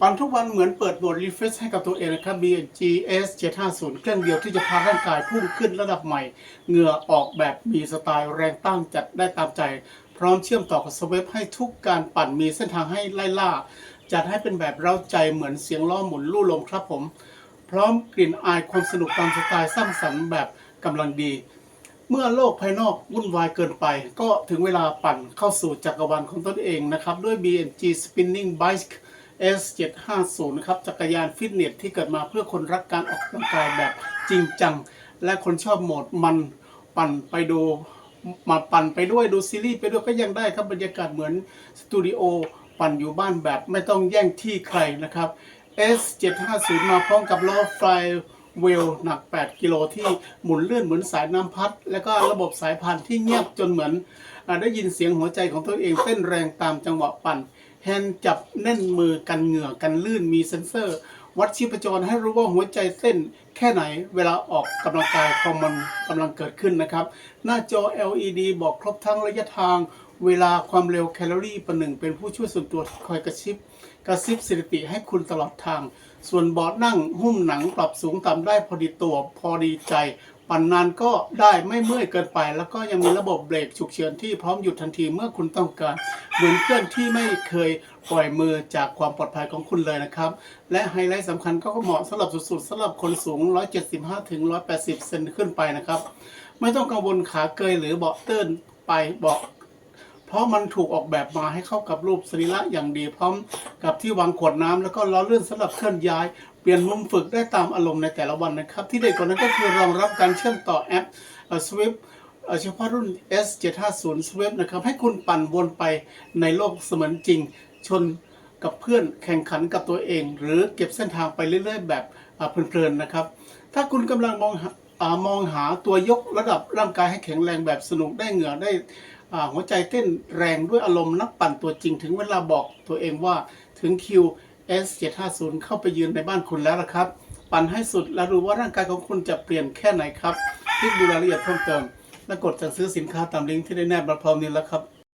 ปั่นทุกวันเหมือนเปิดโหมดรีเฟรชให้กับตัวเองนะครับ BGS 750เครื่องเดียวที่จะพาร่างกายพุ่งขึ้นระดับใหม่ เหงื่อออกแบบมีสไตล์แรงตั้งจัดได้ตามใจ พร้อมเชื่อมต่อกับสเวฟให้ทุกการปั่นมีเส้นทางให้ไล่ล่า จัดให้เป็นแบบเร้าใจเหมือนเสียงล้อหมุนลู่ลมครับผม พร้อมกลิ่นอายความสนุกตามสไตล์สร้างสรรค์แบบกำลังดี เมื่อโลกภายนอกวุ่นวายเกินไป ก็ถึงเวลาปั่นเข้าสู่จักรวาลของตนเองนะครับด้วย BNG Spinning Bike S750 นะครับจักรยานฟิตเนสที่เกิดมาเพื่อคนรักการออกกำลังกายแบบจริงจัง และคนชอบโหมดมันปั่นไปดูมาปั่นไปด้วยดูซีรีส์ไปด้วยก็ยังได้ครับบรรยากาศเหมือนสตูดิโอปั่นอยู่บ้านแบบไม่ต้องแย่งที่ใครนะครับ S750 มาพร้อมกับล้อไฟเวลหนัก 8 กิโลที่หมุนเลื่อนเหมือนสายน้ำพัด แล้วก็ระบบสายพานที่เงียบจนเหมือน ได้ยินเสียงหัวใจของตัวเองเต้นแรงตามจังหวะปั่น แฮนด์จับแน่นมือกันเหงื่อกันลื่นมีเซ็นเซอร์ วัดชีพจรให้รู้ว่าหัวใจเต้นแค่ไหนเวลาออกกำลังกายความมันกำลังเกิดขึ้นนะครับ หน้าจอ LED บอกครบทั้งระยะทาง เวลาความเร็วแคลอรี่ประหนึ่ง เป็นผู้ช่วยส่วนตัวคอยกระชิบกระซิบสถิติให้คุณตลอดทาง ส่วนเบาะนั่งหุ้มหนังปรับสูงต่ำได้พอดีตัวพอดีใจ ปั่นนานก็ได้ไม่เมื่อยเกินไป แล้วก็ยังมีระบบเบรกฉุกเฉินที่พร้อมหยุดทันทีเมื่อคุณต้องการ เหมือนเครื่องที่ไม่เคยปล่อยมือจากความปลอดภัยของคุณเลยนะครับ และไฮไลท์สำคัญก็เหมาะสำหรับสุดๆสำหรับคนสูง 175ถึง180 เซนขึ้นไปนะครับ ไม่ต้องกังวลขาเกยหรือเบาะเติ้นไปเบาะ ราะมันถูกออกแบบมาให้เข้ากับรูปสรีระอย่างดีพร้อมกับที่วางขวดน้ำแล้วก็ล้อเลื่อนสำหรับเคลื่อนย้าย เปลี่ยนมุมฝึกได้ตามอารมณ์ในแต่ละวันนะครับ ที่เด็ดกว่านั้นก็คือรองรับการเชื่อมต่อแอป Swift เฉพาะรุ่น S750 Swift นะครับ ให้คุณปั่นวนไปในโลกเสมือนจริง ชนกับเพื่อนแข่งขันกับตัวเอง หรือเก็บเส้นทางไปเรื่อย ๆ แบบเพลินๆนะครับ ถ้าคุณกำลังมองอมองหาตัวยกระดับร่างกายให้แข็งแรงแบบสนุกได้เหงื่อได้ หัวใจเต้นแรงด้วยอารมณ์นักปั่นตัวจริง ถึงเวลาบอกตัวเองว่าถึงคิว S750 เข้าไปยืนในบ้านคุณแล้วละครับ ปั่นให้สุดและรู้ว่าร่างกายของคุณจะเปลี่ยนแค่ไหนครับคลิกดูรายละเอียดเพิ่มเติม และกดสั่งซื้อสินค้าตามลิงก์ที่ได้แนบมาพร้อมนี้แล้วครับ